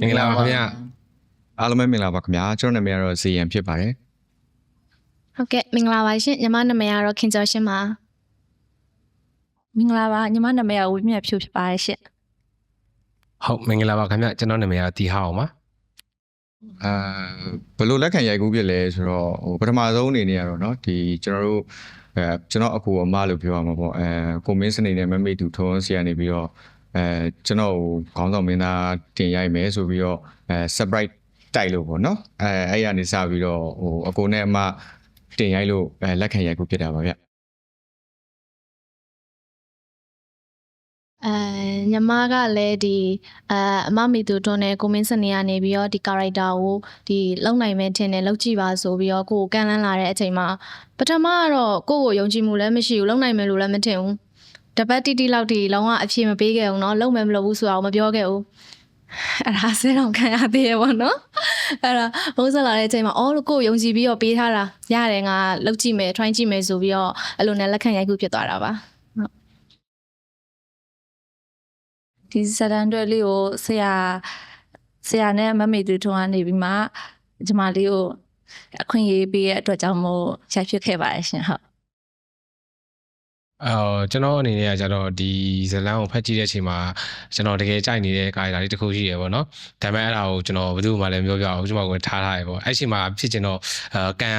မင်္ဂလာပါခင်ဗျာ အားလုံးပဲမင်္ဂလာပါခင်ဗျာကျွန်တော်နာမည်ကတော့ဇေယံဖြစ်ပါတယ် ဟုတ်ကဲ့မင်္ဂလာပါရှင်ညီမနာမည်ကတော့ခင်ကျော်ရှင်ပါ မင်္ဂလာပါညီမနာမည်ကဝင်းမြတ်ဖြူဖြစ်ပါတယ်ရှင့် ဟုတ်မင်္ဂလာပါခင်ဗျာကျွန်တော်နာမည်ကတီဟောင်းပါ အာဘယ်လိုလက်ခံရိုက်ကူးဖြစ်လဲဆိုတော့ဟိုပထမဆုံးအနေနဲ့ကတော့เนาะဒီကျွန်တော်တို့အဲကျွန်တော်အကူအမလို့ပြောရမှာပေါ့အဲကိုမင်းစနေနဲ့မမေတူထုံးစီကနေပြီးတော့ အဲကျွန်တော်ခေါင်းဆောင်မင်းသားတင်ရိုက်မယ်ဆိုပြီးတော့အဲ surprise တိုက်လို့ပေါ့နော်အဲအဲ့ရနေစပြီးတော့ဟိုအကိုနဲ့အမတင်ရိုက်လို့အဲလက်ခံရိုက်ခုဖြစ်တာပါဗျအဲညီမကလည်းဒီအဲအမမီသူတွန်းနဲ့ကိုမင်းစနေကနေပြီးတော့ဒီ character ကိုဒီလုံနိုင်မဲထင်တယ်လောက်ကြည့်ပါဆိုပြီးတော့ကိုကိုကန့်လန်းလာတဲ့အချိန်မှာပထမကတော့ကိုကိုယုံကြည်မှုလည်းမရှိဘူးလုံနိုင်မယ်လို့လည်းမထင်ဘူး တပတ်တိတိလောက်ဒီလုံးဝအဖြေမပေးခဲ့ဘူးเนาะလုံမယ်မလုပ်ဘူးဆိုတာကိုမပြောခဲ့ဘူးအဲ့ဒါဆဲတော့ခံရသေးရဲ့ပေါ့နော်အဲ့ဒါဘုန်းဆက်လာတဲ့အချိန်မှာအော်လို့ကိုကိုယုံကြည်ပြီးတော့ပေးထားတာရတယ်ငါလုံကြည့်မယ် try ကြည့်မယ်ဆိုပြီးတော့အဲ့လိုနဲ့လက်ခံရိုက်ခုဖြစ်သွားတာပါ ဒီဇာတန်တွဲလေးကိုဆရာဆရာနဲ့မမေသူထုံးကနေပြီးမှညီမလေးကိုအခွင့်အရေးပေးတဲ့အတွက်ကြောင့်မို့ရိုက်ဖြစ်ခဲ့ပါတယ်ရှင်ဟုတ် အော်ကျွန်တော်အနေနဲ့ကကျတော့ဒီဇလန်ကိုဖတ်ကြည့်တဲ့အချိန်မှာကျွန်တော်တကယ်ကြိုက်နေတဲ့ကာရီတာလေးတစ်ခုရှိရယ်ပေါ့နော်ဒါပေမဲ့အဲ့ဒါကိုကျွန်တော်ဘယ်သူမှလည်းမပြောပြအောင်ကျွန်တော်ကိုထားထားရယ်ပေါ့အဲ့ချိန်မှာဖြစ်ချင်တော့အဲကံ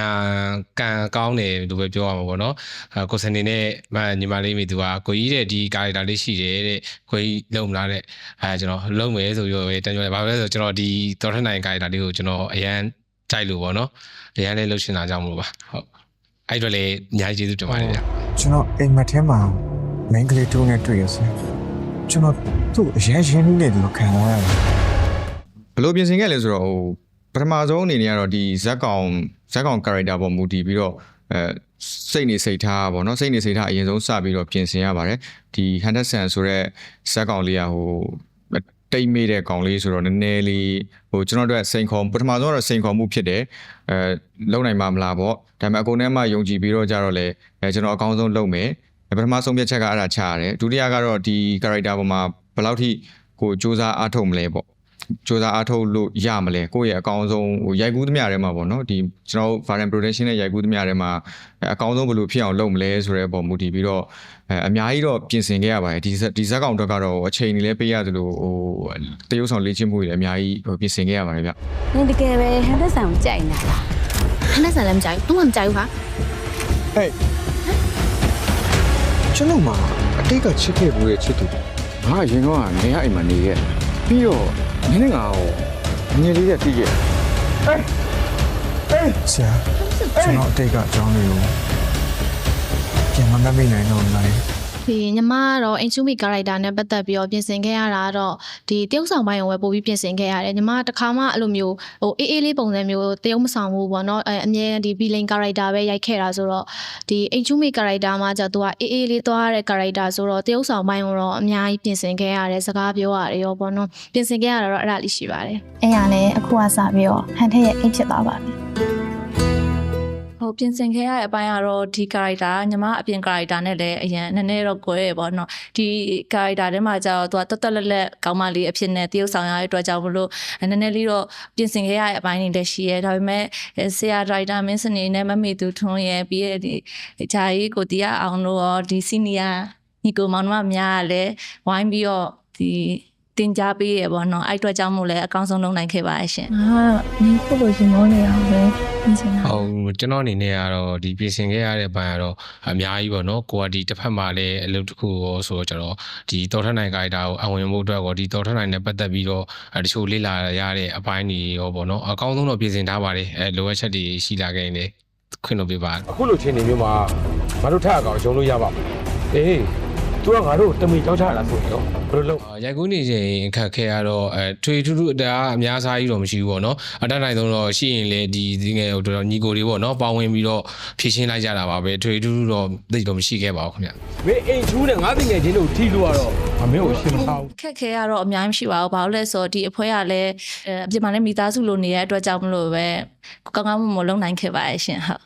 ကံကောင်းတယ်လို့ပဲပြောရမှာပေါ့နော်အဲကိုစနေနဲ့မညီမလေးမိသူကကိုကြီးတဲ့ဒီကာရီတာလေးရှိတယ်တဲ့ကိုကြီးလုံမလားတဲ့အဲကျွန်တော်လုံမယ်ဆိုပြီးတော့ပဲတန်ကြွတယ်ဘာလို့လဲဆိုတော့ကျွန်တော်ဒီတော်ထက်နိုင်ကာရီတာလေးကိုကျွန်တော်အရန်ကြိုက်လို့ပေါ့နော်အရန်လေးလှုပ်ရှင်တာကြောင့်မလို့ပါဟုတ်အဲ့တော့လေအများကြီးကျေးဇူးတင်ပါတယ်ဗျာ ကျွန်တော်အိမ်မက်ထဲမှာမင်းကလေးတူနဲ့တွေ့ရစကျွန်တော်သူ့အရင်ရင်းနှီးနေတယ်လို့ခံစားရတယ်ဘယ်လိုပြင်ဆင်ခဲ့လဲဆိုတော့ဟိုပထမဆုံးအနေနဲ့ကတော့ဒီဇက်ကောင်ဇက်ကောင် character ပေါ်မူတည်ပြီးတော့အဲစိတ်နေစိတ်ထားပေါ့နော်စိတ်နေစိတ်ထားအရင်ဆုံးစပြီးတော့ပြင်ဆင်ရပါတယ်ဒီ100ဆိုတဲ့ဇက်ကောင်လေးကဟို တိတ်မိတဲ့ကောင်လေးဆိုတော့နည်းနည်းလေးဟိုကျွန်တော်တို့စိန်ခေါ်ပထမဆုံးကတော့စိန်ခေါ်မှုဖြစ်တယ်အဲလုံနိုင်မှာမလားပေါ့ဒါပေမဲ့အကုန်နဲ့မှယုံကြည်ပြီးတော့ကြတော့လေအဲကျွန်တော်အကောင်းဆုံးလုပ်မယ်ပထမဆုံးပြတ်ချက်ကအဲ့ဒါချရတယ်ဒုတိယကတော့ဒီ character ပေါ်မှာဘယ်လောက်ထိကိုစူးစမ်းအားထုတ်မလဲပေါ့ စူးစမ်းအားထုတ်လို့ရမလဲကိုယ့်ရဲ့အကောင်းဆုံးဟိုရိုက်ကူးသမျှထဲမှာပေါ့နော်ဒီကျွန်တော် variant production နဲ့ရိုက်ကူးသမျှထဲမှာအဲအကောင်းဆုံးဘယ်လိုဖြစ်အောင်လုပ်မလဲဆိုတဲ့ပုံမူတည်ပြီးတော့အဲအများကြီးတော့ပြင်ဆင်ခဲ့ရပါတယ်ဒီဇက်ဒီဇက်ကောင်တော့ကတော့အချိန်ကြီးလည်းပေးရတယ်လို့ဟိုတရုပ်ဆောင်လေ့ကျင့်မှုတွေလည်းအများကြီးဟိုပြင်ဆင်ခဲ့ရပါတယ်ဗျနင်တကယ်ပဲဟန်သက်ဆန်ကိုကြိုက်နေတာလားခဏဆန်လည်းမကြိုက်ဘူးသူမှမကြိုက်ဘူးဟာဟဲ့ကျွန်တော်မှာအတိတ်ကချစ်ခဲ့ဘူးရဲ့ချစ်သူတွေငါအရင်တော့ကနေရအိမ်မှာနေခဲ့ပြီးတော့ နင်းနဲ့ငါကိုငယ်လေးရသိခဲ့ဆရာကျွန်တော်အတိတ်ကအကြောင်းတွေကိုပြန်မမမေ့နိုင်တော့ဘူးလား ဒီညီမကတော့အင်ချူမီ character နဲ့ပတ်သက်ပြီးတော့ပြင်ဆင်ခဲ့ရတာကတော့ဒီတရုပ်ဆောင်ပိုင်းကိုပဲပို့ပြီးပြင်ဆင်ခဲ့ရတယ်ညီမတခါမှအဲ့လိုမျိုးဟိုအေးအေးလေးပုံစံမျိုးတရုပ်မဆောင်ဘူးပေါ့နော်အဲအမြဲဒီ villain character ပဲရိုက်ခဲ့တာဆိုတော့ဒီအင်ချူမီ character မှာကျတော့သူကအေးအေးလေးသွားရတဲ့ character ဆိုတော့တရုပ်ဆောင်ပိုင်းကိုတော့အများကြီးပြင်ဆင်ခဲ့ရတယ်စကားပြောရတယ်ရောပေါ့နော်ပြင်ဆင်ခဲ့ရတာတော့အဲ့ဒါလေးရှိပါတယ်အဲ့ရလည်းအခုကစပြီးတော့ဟန်ထက်ရဲ့အိတ်ဖြစ်သွားပါပြီ ဟိုပြင်ဆင်ခဲ့ရတဲ့အပိုင်းကတော့ဒီ character ညီမအပြင် character နဲ့လည်းအရင်နည်းနည်းတော့ကွဲရပေါ့နော်ဒီ character ထဲမှာကျတော့သူကတက်တက်လက်လက်ကောင်းမလေးအဖြစ်နဲ့တရုပ်ဆောင်ရတဲ့အတွက်ကြောင့်မလို့နည်းနည်းလေးတော့ပြင်ဆင်ခဲ့ရတဲ့အပိုင်းတွေလည်းရှိရဲဒါပေမဲ့ဆရာ writer မင်းစနေနဲ့မမေသူထွန်းရဲ့ပြီးရဲ့ဒီဂျာကြီးကိုတရားအောင်တို့ရောဒီ senior ညီကိုမောင်နှမများကလည်းဝိုင်းပြီးတော့ဒီ တင် जा ပေးရပေါ့နော်အဲ့အတွက်ကြောင့်မို့လဲအကောင်းဆုံးလုပ်နိုင်ခဲ့ပါရဲ့ရှင်ငါကနင်းခုလိုရှင်မောနေအောင်ပဲပြင်ချင်တာဟုတ်ကျွန်တော်အနေနဲ့ကတော့ဒီပြင်ဆင်ခဲ့ရတဲ့ဘိုင်းကတော့အများကြီးပေါ့နော်ကိုကဒီတစ်ဖက်မှာလည်းအလုပ်တစ်ခုရောဆိုတော့ကျွန်တော်ဒီတော်ထက်နိုင်ကိုက်တာကိုအဝင်မှုအတွက်ကိုဒီတော်ထက်နိုင်နဲ့ပတ်သက်ပြီးတော့အဲတချို့လေ့လာရတဲ့အပိုင်းတွေရောပေါ့နော်အကောင်းဆုံးတော့ပြင်ဆင်ထားပါတယ်အဲလိုအပ်ချက်တွေရှိလာခဲ့ရင်လည်းခွင့်လို့ပြပါအခုလိုချင်းနေမျိုးမှာငါတို့ထက်အကောင်ရုံလို့ရပါ့မလားအေး तू ကငါတို့တမီကြောက်ချလာဆိုရင်ရောဘယ်လိုလုပ်အာရိုက်ကူးနေချိန်အခက်ခဲရတော့အဲထွေထူးထူးအတားအများစားကြီးတော့မရှိဘူးပေါ့နော်အတတ်နိုင်ဆုံးတော့ရှိရင်လေဒီဒီငယ်ဟိုတော်တော်ညီကိုတွေပေါ့နော်ပေါင်းဝင်ပြီးတော့ဖြည့်ရှင်းလိုက်ကြတာပါပဲထွေထူးထူးတော့သိတော့မရှိခဲ့ပါဘူးခင်ဗျမင်းအိမ်ချူးနဲ့ငါတင်ငယ်ချင်းတို့ထီလို့ရတော့အမေကိုရှင်းမထားဘူးခက်ခဲရတော့အများကြီးမရှိပါဘူးဘာလို့လဲဆိုတော့ဒီအဖွဲကလည်းအဲအပြင်မှာလည်းမိသားစုလိုနေတဲ့အတွက်ကြောင့်မလို့ပဲကောင်းကောင်းမွန်မွန်လုပ်နိုင်ခဲ့ပါရဲ့ရှင်ဟုတ်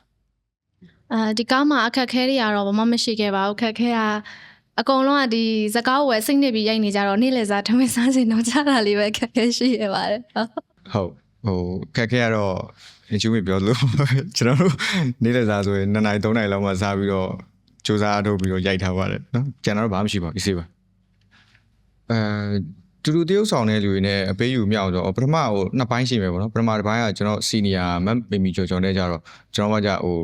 အာဒီကားမှာအခက်အခဲတွေကတော့ဘာမှမရှိခဲ့ပါဘူးအခက်အခဲက အကုန်လုံးကဒီစကားကိုပဲစိတ်နစ်ပြီးရိုက်နေကြတော့နေ့လည်စားထမင်းစားစင်တော့ကြားတာလေးပဲခက်ခဲရှိရပါတယ်ဟုတ်ဟုတ်ဟိုခက်ခဲရတော့အချူမပြောလို့ကျွန်တော်တို့နေ့လက်စားဆိုရင်2နိုင်3နိုင်လောက်မှစားပြီးတော့စူးစမ်းအထုတ်ပြီးတော့ရိုက်ထားပါတယ်နော်ကျန်တော့ဘာမှမရှိပါဘူးအေးစေးပါအဲ တူတူတရုပ်ဆောင်တဲ့လူတွေနဲ့အပေးယူမြောက်တော့ပထမဟိုနှစ်ပိုင်းရှိမယ်ပေါ့နော်ပထမတစ်ပိုင်းကကျွန်တော်စီနီယာမမ်မီမီကျော်ကျော်နဲ့ကြတော့ကျွန်တော်ကကြဟို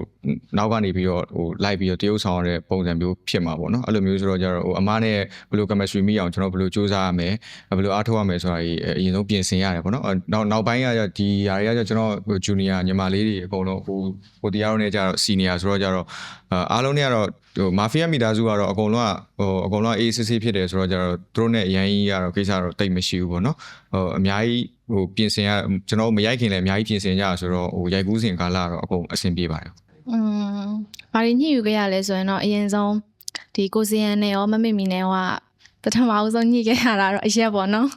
နောက်ကနေပြီးတော့ဟိုလိုက်ပြီးတော့တရုပ်ဆောင်ရတဲ့ပုံစံမျိုးဖြစ်မှာပေါ့နော်အဲ့လိုမျိုးဆိုတော့ကြတော့ဟိုအမားနဲ့ဘယ်လို chemistry မိအောင်ကျွန်တော်ဘယ်လိုစူးစမ်းရမယ်ဘယ်လိုအားထုတ်ရမယ်ဆိုတာကြီးအရင်ဆုံးပြင်ဆင်ရတယ်ပေါ့နော်နောက်နောက်ပိုင်းကကြဒီຢာတွေကကြကျွန်တော်ဟို junior ညီမလေးတွေအကုန်လုံးဟိုဟိုတရားတို့နဲ့ကြတော့ senior ဆိုတော့ကြတော့အားလုံးနဲ့ကတော့ဟို mafia မိသားစုကတော့အကုန်လုံးကဟိုအကုန်လုံးအေးစစ်စစ်ဖြစ်တယ်ဆိုတော့ကြတော့သူတို့နဲ့အရင်ကြီးကတော့ကိစ္စတော့တိတ်မရှိဘူးပေါ့နော်ဟိုအများကြီးဟိုပြင်ဆင်ရကျွန်တော်မရိုက်ခင်လည်းအများကြီးပြင်ဆင်ကြရဆိုတော့ဟိုရိုက်ကူးစဉ်ကာလကတော့အကုန်အဆင်ပြေပါတယ်อืมဘာတွေညှိယူခဲ့ရလဲဆိုရင်တော့အရင်ဆုံးဒီကိုစီယန်နဲ့ရောမမေမီနဲ့ရောကပထမအဆုံးညှိခဲ့ရတာတော့အရက်ပေါ့နော်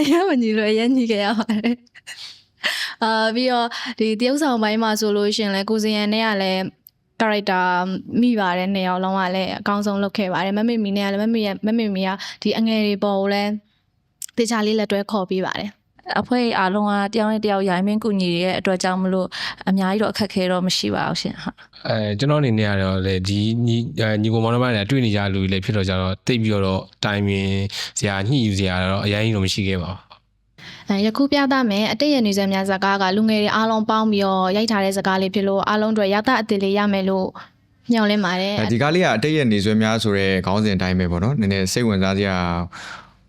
အရက်မညှိလို့အရက်ညှိခဲ့ရပါတယ် အာပြီးတော့ဒီတရုပ်ဆောင်ပိုင်းမှာဆိုလို့ရှရင်လဲကိုစီယန်နဲ့ကလည်း character မိပါတယ်နှစ်ယောက်လုံးကလည်းအကောင်းဆုံးလုပ်ခဲ့ပါတယ်မမေမီနဲ့ကလည်းမမေမမေမီကဒီအငယ်တွေပေါ်ကိုလည်းတေချာလေးလက်တွဲခေါ်ပေးပါတယ်အဖွဲ့အားလုံးကတယောက်နဲ့တယောက်ရိုင်းမင်းကူညီရဲ့အတွက်ကြောင့်မလို့အများကြီးတော့အခက်ခဲတော့မရှိပါဘူးရှင်ဟုတ်အဲကျွန်တော်အနေနဲ့ကတော့လေဒီညီအဲညီကိုမောင်နှမတွေနဲ့တွေ့နေကြလူတွေလည်းဖြစ်တော့ကြတော့တိတ်ပြီးတော့တိုင်ပင်စရာညှိယူစရာတော့အရင်ကြီးတော့မရှိခဲ့ပါဘူးအဲ ယခုပြသမယ်အတိတ်ရနေစများဇာကားကလူငယ်တွေအားလုံးပေါင်းပြီးတော့ရိုက်ထားတဲ့ဇာကားလေးဖြစ်လို့အားလုံးတွေရသအသစ်လေးရမယ်လို့ညွှန်လင်းပါတယ်အဲဒီကားလေးကအတိတ်ရဲ့နေဆွဲများဆိုတဲ့ခေါင်းစဉ်အတိုင်းပဲပေါ့နော်နည်းနည်းစိတ်ဝင်စားစရာ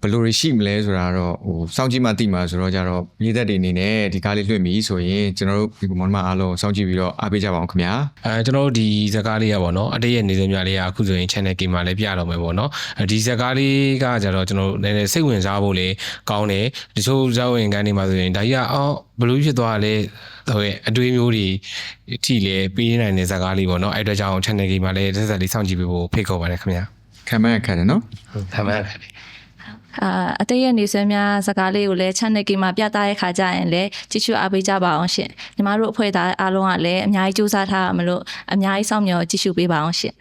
ဘယ်လိုတွေရှိမလဲဆိုတာတော့ဟိုစောင့်ကြည့်မှသိမှာဆိုတော့ကြတော့မြေသက်တွေအနေနဲ့ဒီကားလေးလွှင့်ပြီဆိုရင်ကျွန်တော်တို့ဒီမောင်နှမအားလုံးစောင့်ကြည့်ပြီးတော့အားပေးကြပါအောင်ခင်ဗျာအဲကျွန်တော်တို့ဒီဇာကားလေးရပါတော့အတိတ်ရဲ့နေစမြလေးကအခုဆိုရင် channel game မှာလည်းပြတော့မယ်ပေါ့နော်အဲဒီဇာကားလေးကကြတော့ကျွန်တော်တို့နည်းနည်းစိတ်ဝင်စားဖို့လေကောင်းတယ်တချို့ဇာတ်ဝင်ကန်းတွေမှာဆိုရင်ဒါကြီးကအော်ဘလို့ဖြစ်သွားလဲဟိုအတွေးမျိုးတွေအထိလေပေးနိုင်တဲ့ဇာကားလေးပေါ့နော်အဲ့အတွက်ကြောင့် channel game မှာလည်းတစ်ဆက်လေးစောင့်ကြည့်ပေးဖို့ဖိတ်ခေါ်ပါတယ်ခင်ဗျာခံမရခံတယ်နော်ဟုတ်ပါပါ အာအတိတ်ရဲ့နေဆွဲများစကားလေးကိုလည်း channel ကိမှာပြသတဲ့ခါကျရင်လည်းကြည့်ချူအားပေးကြပါအောင်ရှင်ညီမတို့အဖွဲ့သားအားလုံးကလည်းအများကြီးစူးစမ်းထားရမလို့အများကြီးစောင့်မျှော်ကြည့်ရှုပေးပါအောင်ရှင်